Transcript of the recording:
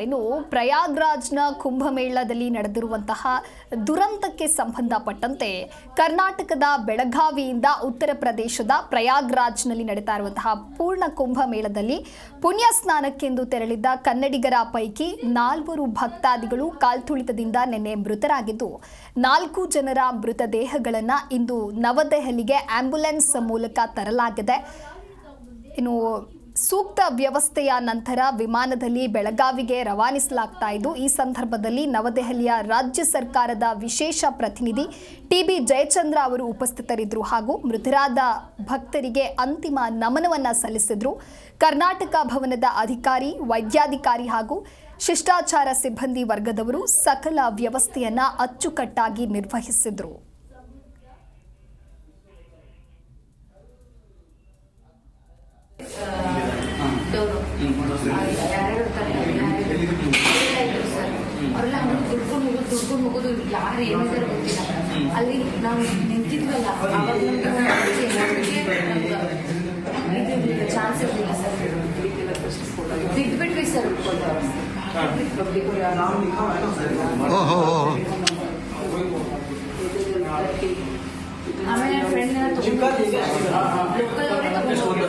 ಇನ್ನು ಪ್ರಯಾಗ್ರಾಜ್ನ ಕುಂಭಮೇಳದಲ್ಲಿ ನಡೆದಿರುವಂತಹ ದುರಂತಕ್ಕೆ ಸಂಬಂಧಪಟ್ಟಂತೆ ಕರ್ನಾಟಕದ ಬೆಳಗಾವಿಯಿಂದ ಉತ್ತರ ಪ್ರದೇಶದ ಪ್ರಯಾಗ್ರಾಜ್ನಲ್ಲಿ ನಡೀತಾ ಇರುವಂತಹ ಪೂರ್ಣ ಕುಂಭಮೇಳದಲ್ಲಿ ಪುಣ್ಯ ಸ್ನಾನಕ್ಕೆಂದು ತೆರಳಿದ್ದ ಕನ್ನಡಿಗರ ಪೈಕಿ ನಾಲ್ವರು ಭಕ್ತಾದಿಗಳು ಕಾಲ್ತುಳಿತದಿಂದ ನಿನ್ನೆ ಮೃತರಾಗಿದ್ದು, ನಾಲ್ಕು ಜನರ ಮೃತದೇಹಗಳನ್ನು ಇಂದು ನವದೆಹಲಿಗೆ ಆಂಬ್ಯುಲೆನ್ಸ್ ಮೂಲಕ ತರಲಾಗಿದೆ. ಇನ್ನು ಸೂಕ್ತ ವ್ಯವಸ್ಥೆಯ ನಂತರ ವಿಮಾನದಲ್ಲಿ ಬೆಳಗಾವಿಗೆ ರವಾನಿಸಲಾಗ್ತಾ ಇದ್ದು, ಈ ಸಂದರ್ಭದಲ್ಲಿ ನವದೆಹಲಿಯ ರಾಜ್ಯ ಸರ್ಕಾರದ ವಿಶೇಷ ಪ್ರತಿನಿಧಿ ಟಿ ಬಿ ಜಯಚಂದ್ರ ಅವರು ಉಪಸ್ಥಿತರಿದ್ದರು ಹಾಗೂ ಮೃತರಾದ ಭಕ್ತರಿಗೆ ಅಂತಿಮ ನಮನವನ್ನು ಸಲ್ಲಿಸಿದ್ರು. ಕರ್ನಾಟಕ ಭವನದ ಅಧಿಕಾರಿ, ವೈದ್ಯಾಧಿಕಾರಿ ಹಾಗೂ ಶಿಷ್ಟಾಚಾರ ಸಿಬ್ಬಂದಿ ವರ್ಗದವರು ಸಕಲ ವ್ಯವಸ್ಥೆಯನ್ನು ಅಚ್ಚುಕಟ್ಟಾಗಿ ನಿರ್ವಹಿಸಿದ್ರು. ಅವರೆಲ್ಲ ದುಡ್ಕೊಂಡು ಹೋಗೋದು ದುಡ್ಕೊಂಡು ಹೋಗೋದು ಯಾರು ಏನಿದ್ದಾರೆ ಗೊತ್ತಿಲ್ಲ ಅಲ್ಲಿ ನಾವು ನಿಂತಿದ್ವಲ್ಲ ಚಾನ್ಸ್ ಇರಲಿಲ್ಲ ಸರ್ ಬಿಟ್ಬಿಟ್ವಿ ಸರ್ ಆಮೇಲೆ ಫ್ರೆಂಡ್ ಲೋಕಲ್ ಅವರೇ ತಗೊಂಡು